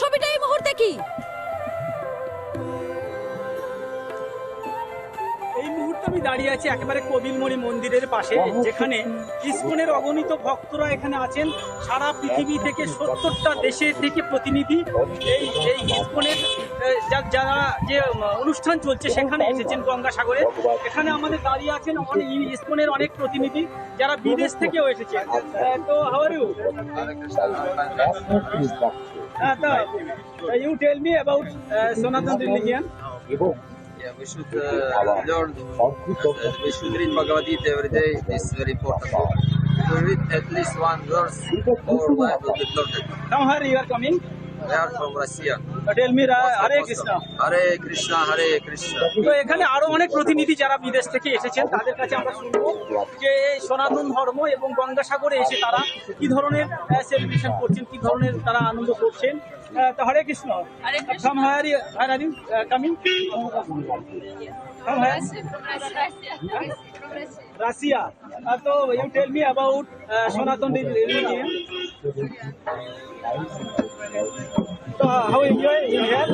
ছবিটা এই মুহূর্তে কি? এই মুহূর্তে আমি দাঁড়িয়ে আছি একেবারে কবিলমণি মন্দিরের পাশে যেখানে ইসকনের অগণিত ভক্তরা এখানে আছেন। সারা পৃথিবী থেকে সত্তরটা দেশের থেকে প্রতিনিধি এই এই ইসকনের যারা যে অনুষ্ঠান চলছে সেখানে এসেছেন গঙ্গাসাগরে। এখানে আমাদের দাঁড়িয়ে আছেন অনেক ইসকনের অনেক প্রতিনিধি যারা বিদেশ থেকেও এসেছেন। তো how are you Uh, you tell me about uh, Sanatan religion. Yeah, we should uh, learn. Uh, we should read Bhagavad Gita every day. This is very important book. We read at least one verse, our life will be perfect. Now, hurry, you are coming. From Russia. Krishna. Hare Krishna, তো এখানে আরও অনেক প্রতিনিধি যারা বিদেশ থেকে এসেছেন তাদের কাছে আমরা শুনব যে এই সনাতন ধর্ম এবং গঙ্গাসাগরে এসে তারা কি ধরনের সেলিব্রেশন করছেন কি ধরনের তারা আনন্দ করছেন। তো Hare Krishna from here here coming you tell me about Sanatan So how enjoy in here?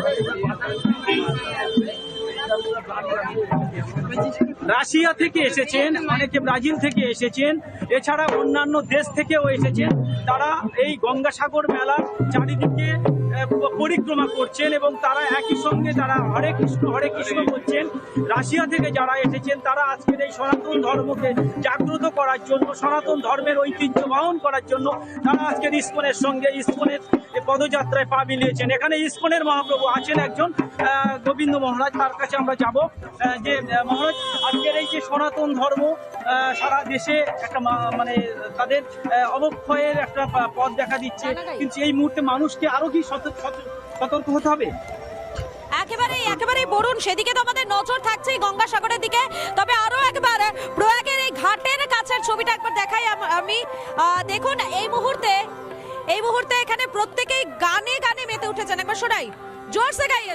Russia থেকে এসেছেন, অনেকে ব্রাজিল থেকে এসেছেন, এছাড়া অন্যান্য দেশ থেকেও এসেছেন। তারা এই গঙ্গাসাগর মেলার চারিদিকে পরিক্রমা করছেন এবং তারা একই সঙ্গে তারা হরে কৃষ্ণ হরে কৃষ্ণ বলছেন। রাশিয়া থেকে যারা এসেছেন, তারা আজকের এই সনাতন ধর্মকে জাগ্রত করার জন্য, সনাতন ধর্মের ঐতিহ্য বহন করার জন্য তারা আজকের ইস্কনের সঙ্গে ইস্কনের পদযাত্রায় পা মিলিয়েছেন। এখানে ইস্কনের মহাপ্রভু আছেন একজন গোবিন্দ মহারাজ। তার কাছে আমরা যাব যে মহারাজ আজকের এই যে সনাতন ধর্ম সারা দেশে একটা মা- মানে তাদের অবক্ষয়ের একটা পথ দেখা দিচ্ছে। কিন্তু এই মুহূর্তে মানুষকে আরও কি সত- সত- সতর্ক হতে হবে? একেবারে একেবারে বরুণ সেদিকে তো আমাদের নজর থাকছে গঙ্গাসাগরের দিকে। তবে আরও একবার প্রয়াগের এই ঘাটের কাছের ছবিটা একবার দেখাই আমি দেখুন এই মুহূর্তে এই মুহূর্তে এখানে প্রত্যেকেই গানে গানে মেতে উঠেছেন। একবার শোনাই। জোরসে গাইয়ে।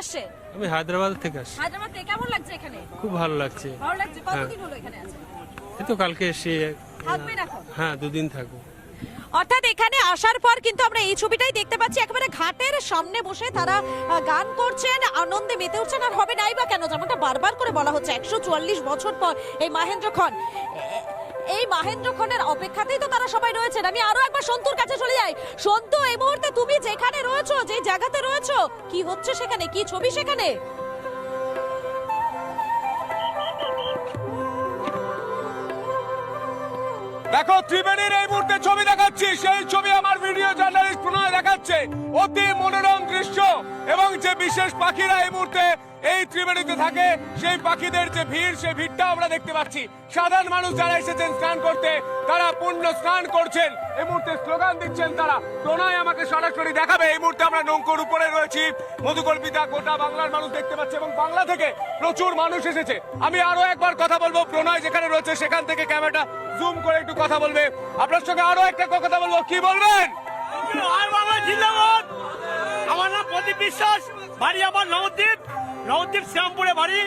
আসছে আমি হায়দ্রাবাদ থেকে আসছি হায়দ্রাবাদ থেকে। কেমন লাগছে এখানে? খুব ভালো লাগছে। ভালো লাগছে? কতদিন হলো এখানে আছে এই তো কালকে এসে থাকবেন এখন? হ্যাঁ দুদিন থাকব। অর্থাৎ এখানে আসার পর কিন্তু আমরা এই ছবিটাই দেখতে পাচ্ছি। একেবারে ঘাটের সামনে বসে তারা গান করছেন আনন্দে মেতে উঠছেন। আর হবে নাই বা কেন? যেমনটা বারবার করে বলা হচ্ছে একশো চুয়াল্লিশ বছর পর এই মাহেন্দ্র খন। এই মাহেন্দ্র খনের অপেক্ষাতেই তো তারা সবাই রয়েছেন। আমি আরও একবার সন্তুর কাছে চলে যাই। সন্তু, এই মুহূর্তে তুমি যেখানে রয়েছো যে জায়গাতে রয়েছো, কি হচ্ছে সেখানে? কি ছবি সেখানে? দেখো, ত্রিবেণীর এই মুহূর্তে ছবি দেখাচ্ছি। সেই ছবি অতি মনোরম দৃশ্য। এবং যে বিশেষ পাখিরা এই মুহূর্তে এই ত্রিবেণীতে থাকে, সেই পাখিদের যে ভিড়, সেই ভিড়টা আমরা দেখতে পাচ্ছি। সাধারণ মানুষ যারা এসেছেন স্নান করতে, তারা পূর্ণ স্নান করছেন। এই মুহূর্তে স্লোগান দিচ্ছেন তারা। প্রণয় আমাকে সরাসরি দেখাবে। এই মুহূর্তে আমরা নৌকোর উপরে রয়েছি। মধুকল্পিতা গোটা বাংলার মানুষ দেখতে পাচ্ছে এবং বাংলা থেকে প্রচুর মানুষ এসেছে। আমি আরও একবার কথা বলব। প্রণয় যেখানে রয়েছে, সেখান থেকে ক্যামেরাটা জুম করে একটু কথা বলবে। আপনার সঙ্গে আরও একটা কথা বলব। কি বলবেন? আর বাংলা জিন্দাবাদ প্রদীপ বিশ্বাস বাড়ি আমার নবদ্বীপ নবদ্বীপ শ্যামপুরে বাড়ি।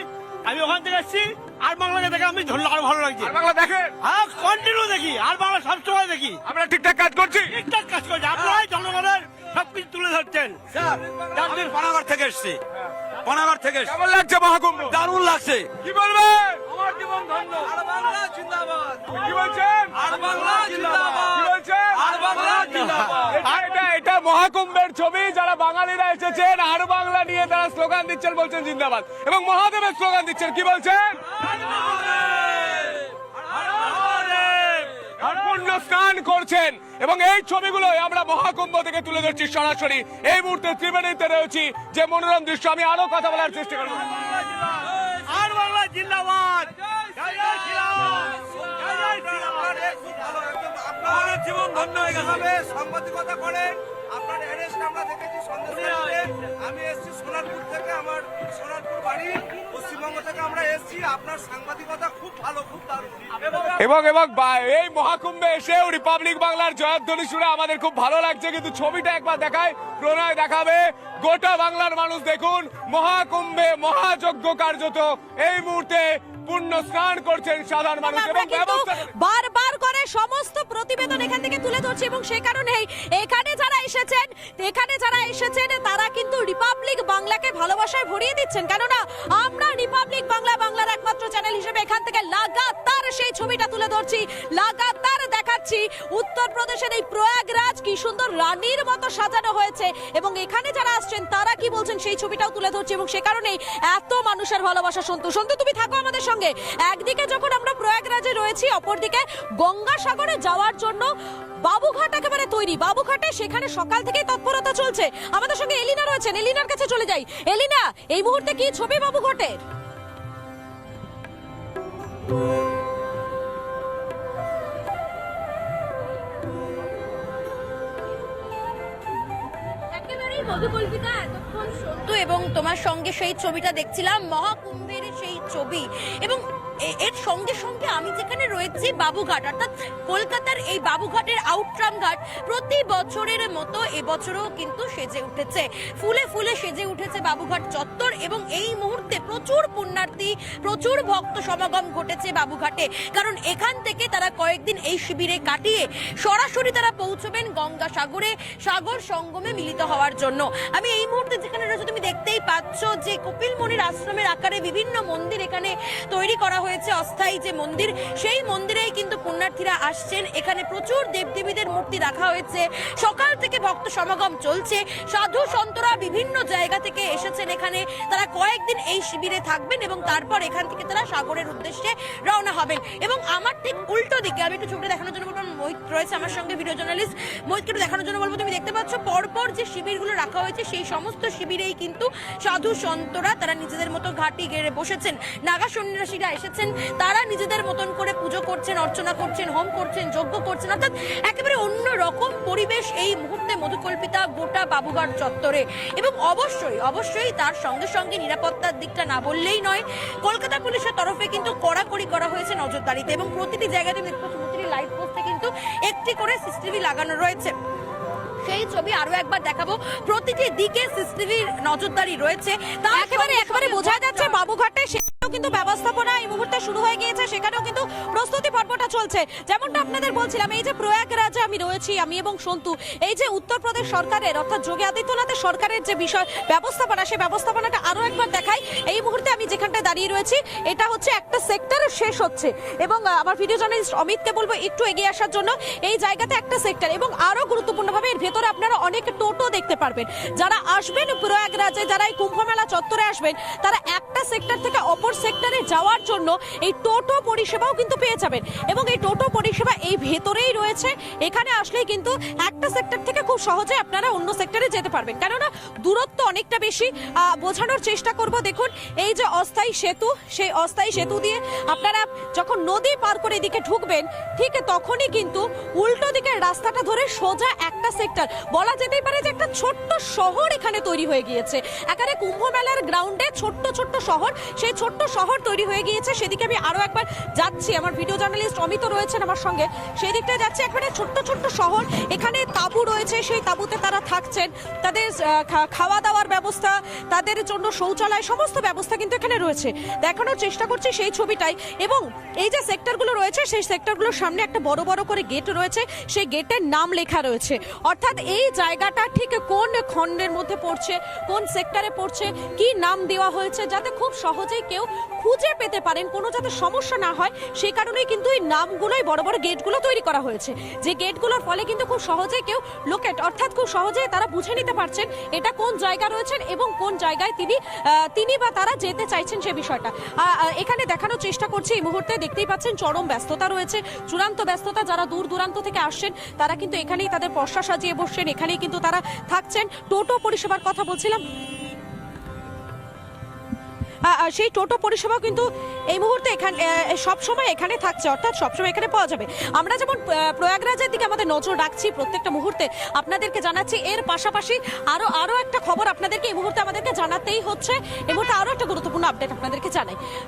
আমি ওখান থেকে এসেছি আর বাংলাকে দেখে আমি ধরলে আরও ভালো লাগছে। আর বাংলা দেখে? আর কন্টিনিউ দেখি আর বাংলা সবসময় দেখি। আমরা ঠিকঠাক কাজ করছি? ঠিকঠাক কাজ করছি আপনারাই জনগণের সবকিছু তুলে ধরছেন। আমি পানাগড় থেকে এসছি। পানাগড় থেকে কেমন লাগছে মহাকুম্ভ? দারুণ লাগছে। কি বলবেন? আমার জীবন ধন্য। কি আর বাংলা ছবি যারা বাঙালিরা এসেছেন, আর বাংলা নিয়ে তারা স্লোগান দিচ্ছেন বলছেন জিন্দাবাদ। এবং মহাদেবের স্লোগান দিচ্ছেন, কি বলছেন? আর স্নান করছেন। এবং এই ছবিগুলোই আমরা মহাকুম্ভ থেকে তুলে ধরছি সরাসরি। এই মুহূর্তে ত্রিবেণীতে রয়েছি যে মনোরম দৃশ্য, আমি আরও কথা বলার চেষ্টা করব। আর বাংলা জিন্দাবাদ। আমাদের জীবন ধন্য হয়ে গেছে। কীভাবে সাংবাদিকতা করেন আপনার অ্যারেস্ট আমরা দেখেছি সন্দেশখালীতে আমি এসেছি সোনারপুর থেকে আমার সোনারপুর বাড়ি। পশ্চিমবঙ্গ থেকে আমরা এসেছি। আপনার সাংবাদিকতা খুব ভালো খুব দারুণ। এবং এবং এই মহাকুম্ভে এসেও রিপাবলিক বাংলার জয়ধ্বনি শুনে আমাদের খুব ভালো লাগছে। কিন্তু ছবিটা একবার দেখায় প্রণয় দেখাবে। গোটা বাংলার মানুষ দেখুন মহাকুম্ভে মহাযজ্ঞ কার্যত। এই মুহূর্তে পূর্ণ স্নান করছেন সাধারণ মানুষ এবং ব্যবস্থা বারবার সমস্ত প্রতিবেদন এখান থেকে তুলে ধরছি এবং সেই কারণেই এখানে যারা এসেছেন, এখানে যারা এসেছেন, তারা কিন্তু রিপাবলিক বাংলাকে ভালোবাসায় ভরিয়ে দিচ্ছেন। কেননা আমরা রিপাবলিক বাংলা, বাংলার একমাত্র চ্যানেল হিসেবে এখান থেকে লাগাতার সেই ছবিটা তুলে ধরছি, লাগাতার দেখাচ্ছি। উত্তরপ্রদেশের এই প্রয়াগরাজ কি সুন্দর রানীর মতো সাজানো হয়েছে এবং এখানে যারা আসছেন, তারা কি বলছেন সেই ছবিটাও তুলে ধরছি এবং সে কারণেই এত মানুষের ভালোবাসা সন্তু সন্তু, তুমি থাকো আমাদের সঙ্গে। একদিকে যখন আমরা প্রয়াগরাজে রয়েছি, অপরদিকে গঙ্গাসাগরে যাওয়ার জন্য বাবুঘাট একেবারে তৈরি। বাবুঘাটে সেখানে সকাল থেকেই তৎপরতা চলছে। আমাদের সঙ্গে এলিনা রয়েছেন। এলিনার কাছে চলে যাই। এলিনা, এই মুহূর্তে কি ছবি বাবুঘাটের এবং তোমার সঙ্গে সেই ছবিটা দেখছিলাম। মহাকুম্ভের সেই ছবি। এবং এর সঙ্গে সঙ্গে আমি যেখানে রয়েছি, বাবুঘাট, অর্থাৎ কলকাতার এই বাবুঘাটের আউটরাম ঘাট প্রতি বছরের মতো এবছরও কিন্তু সেজে উঠেছে। ফুলে ফুলে সেজে উঠেছে বাবুঘাট চত্বর এবং এই মুহূর্তে প্রচুর পুণ্যার্থী, প্রচুর ভক্ত সমাগম ঘটেছে বাবুঘাটে। কারণ এখান থেকে তারা কয়েকদিন এই শিবিরে কাটিয়ে সরাসরি তারা পৌঁছবেন গঙ্গা সাগরে, সাগর সঙ্গমে মিলিত হওয়ার জন্য। আমি এই মুহূর্তে যেখানে রয়েছে, তুমি দেখতেই পাচ্ছ যে কপিল মুনির আশ্রমের আকারে বিভিন্ন মন্দির এখানে তৈরি করা হয়েছে। অস্থায়ী যে মন্দির, সেই মন্দিরেই কিন্তু পুণ্যার্থীরা আসছেন। এখানে প্রচুর দেবদেবীদের মূর্তি রাখা হয়েছে। সকাল থেকে ভক্ত সমাগম চলছে। সাধু সন্তরা বিভিন্ন জায়গা থেকে এসেছেন এখানে। তারা কয়েকদিন এই শিবিরে থাকবেন এবং তারপর এখান থেকে তারা সাগরের উদ্দেশ্যে রওনা হবেন। এবং আমার ঠিক উল্টো দিকে, আমি একটু ছবিটা দেখানোর জন্য বলব মোহিত রয়েছে আমার সঙ্গে, ভিডিও জার্নালিস্ট একটু দেখানোর জন্য বলব, তুমি দেখতে পাচ্ছ, পরপর যে শিবিরগুলো রাখা হয়েছে, সেই সমস্ত শিবিরেই কিন্তু সাধু সন্তরা, তারা নিজেদের মতো ঘাটি গেড়ে বসেছেন। নাগা সন্ন্যাসীরা এসেছেন তারা নিজেদের মতন করে পুজো করছেন অর্চনা করছেন হোম করছেন যজ্ঞ করছেন অর্থাৎ একেবারে অন্য রকম পরিবেশ এই মুহূর্তে মধুকল্পিতা গোটা বাবুঘাট চত্বরে। এবং অবশ্যই অবশ্যই তার সঙ্গে সঙ্গে নিরাপত্তার দিকটা না বললেই নয় কলকাতা পুলিশের তরফে কিন্তু কড়াকড়ি করা হয়েছে নজরদারিতে এবং প্রতিটি জায়গাতে প্রতিটি লাইট পোস্টে কিন্তু একটি করে সিসিটিভি লাগানো রয়েছে। সেই ছবি আরও একবার দেখাবো। প্রতিটি দিকে সিসিটিভির নজরদারি রয়েছে। তা একেবারে একেবারে বোঝা যাচ্ছে বাবুঘাটে কিন্তু ব্যবস্থাপনা এই মুহূর্তে শুরু হয়ে গিয়েছে, সেখানেও কিন্তু প্রস্তুতি পর্বটা চলছে। যেমনটা আপনাদের বলছিলাম, এই যে প্রয়াগরাজে আমি রয়েছি, আমি এবং সন্তু, এই যে উত্তরপ্রদেশ সরকারের, অর্থাৎ যোগী আদিত্যনাথের সরকারের যে বিষয়, ব্যবস্থাপনা সেই ব্যবস্থাপনাটা আরও একবার দেখাই। এই মুহূর্তে আমি যেখানটায় দাঁড়িয়ে রয়েছি, এটা হচ্ছে একটা সেক্টর শেষ হচ্ছে। এবং আমার ভিডিও জার্নালিস্ট অমিতকে বলব, একটু এগিয়ে আসার জন্য এই জায়গাতে একটা সেক্টর। এবং আরও গুরুত্বপূর্ণভাবে এর ভেতরে আপনারা অনেক টোটো দেখতে পারবেন। যারা আসবেন প্রয়াগরাজে যারা এই কুম্ভ মেলা চত্বরে আসবেন, তারা একটা সেক্টর থেকে অপর সেক্টরে যাওয়ার জন্য এই টোটো পরিষেবাও কিন্তু পেয়ে যাবেন। এবং এই টোটো পরিষেবা এই ভেতরেই রয়েছে। এখানে আসলেই কিন্তু একটা সেক্টর থেকে খুব সহজে আপনারা অন্য সেক্টরে যেতে পারবেন। কেননা দূরত্ব অনেকটা বেশি। বোঝানোর চেষ্টা করব, দেখুন, এই যে অস্থায়ী সেতু, সেই অস্থায়ী সেতু দিয়ে আপনারা যখন নদী পার করে এদিকে ঢুকবেন, ঠিক তখনই কিন্তু উল্টো দিকের রাস্তাটা ধরে সোজা একটা সেক্টর বলা যেতেই পারে যে একটা ছোট্ট শহর এখানে তৈরি হয়ে গিয়েছে। এখানে কুম্ভ মেলার গ্রাউন্ডে ছোট্ট ছোট্ট শহর। সেই ছোট্ট শহর তৈরি হয়ে গিয়েছে সেদিকে আমি আরও একবার যাচ্ছি। আমার ভিডিও জার্নালিস্ট অমিত রয়েছেন আমার সঙ্গে। সেই দিকটা যাচ্ছে এখানে ছোট্ট ছোট্ট শহর। এখানে তাঁবু রয়েছে, সেই তাঁবুতে তারা থাকছেন। তাদের খাওয়া দাওয়ার ব্যবস্থা, তাদের জন্য শৌচালয়, সমস্ত ব্যবস্থা কিন্তু এখানে রয়েছে। দেখানোর চেষ্টা করছি সেই ছবিটাই। এবং এই যে সেক্টরগুলো রয়েছে, সেই সেক্টরগুলোর সামনে একটা বড় বড় করে গেট রয়েছে। সেই গেটের নাম লেখা রয়েছে। অর্থাৎ এই জায়গাটা ঠিক কোন খণ্ডের মধ্যে পড়ছে, কোন সেক্টরে পড়ছে, কি নাম দেওয়া হয়েছে, যাতে খুব সহজেই কেউ খুঁজে পেতে পারেন। কোনো যাতে সমস্যা না হয়, সেই কারণেই কিন্তু এই নামগুলোই বড় বড় গেটগুলো তৈরি করা হয়েছে। যে গেটগুলোর ফলে কিন্তু খুব সহজে কেউ লোকেট, অর্থাৎ খুব সহজেই তারা বুঝে নিতে পারছেন এটা কোন জায়গা রয়েছেন এবং কোন জায়গায় তিনি তিনি বা তারা যেতে চাইছেন সে বিষয়টা। এখানে দেখানোর চেষ্টা করছি, এই মুহূর্তে দেখতেই পাচ্ছেন চরম ব্যস্ততা রয়েছে, চূড়ান্ত ব্যস্ততা যারা দূর দূরান্ত থেকে আসছেন, তারা কিন্তু এখানেই তাদের পশা সাজিয়ে বসছেন, এখানেই কিন্তু তারা থাকছেন। টোটো পরিষেবার কথা বলছিলাম। সেই টোটো পরিষেবাও কিন্তু এই মুহূর্তে এখানে সবসময় এখানে থাকছে, অর্থাৎ সবসময় এখানে পাওয়া যাবে। আমরা যেমন প্রয়াগরাজের দিকে আমাদের নজর রাখছি প্রত্যেকটা মুহূর্তে, আপনাদেরকে জানাচ্ছি, এর পাশাপাশি আরও আরও একটা খবর আপনাদেরকে এই মুহূর্তে আমাদেরকে জানাতেই হচ্ছে। এই মুহূর্তে আরও একটা গুরুত্বপূর্ণ আপডেট আপনাদেরকে জানাই।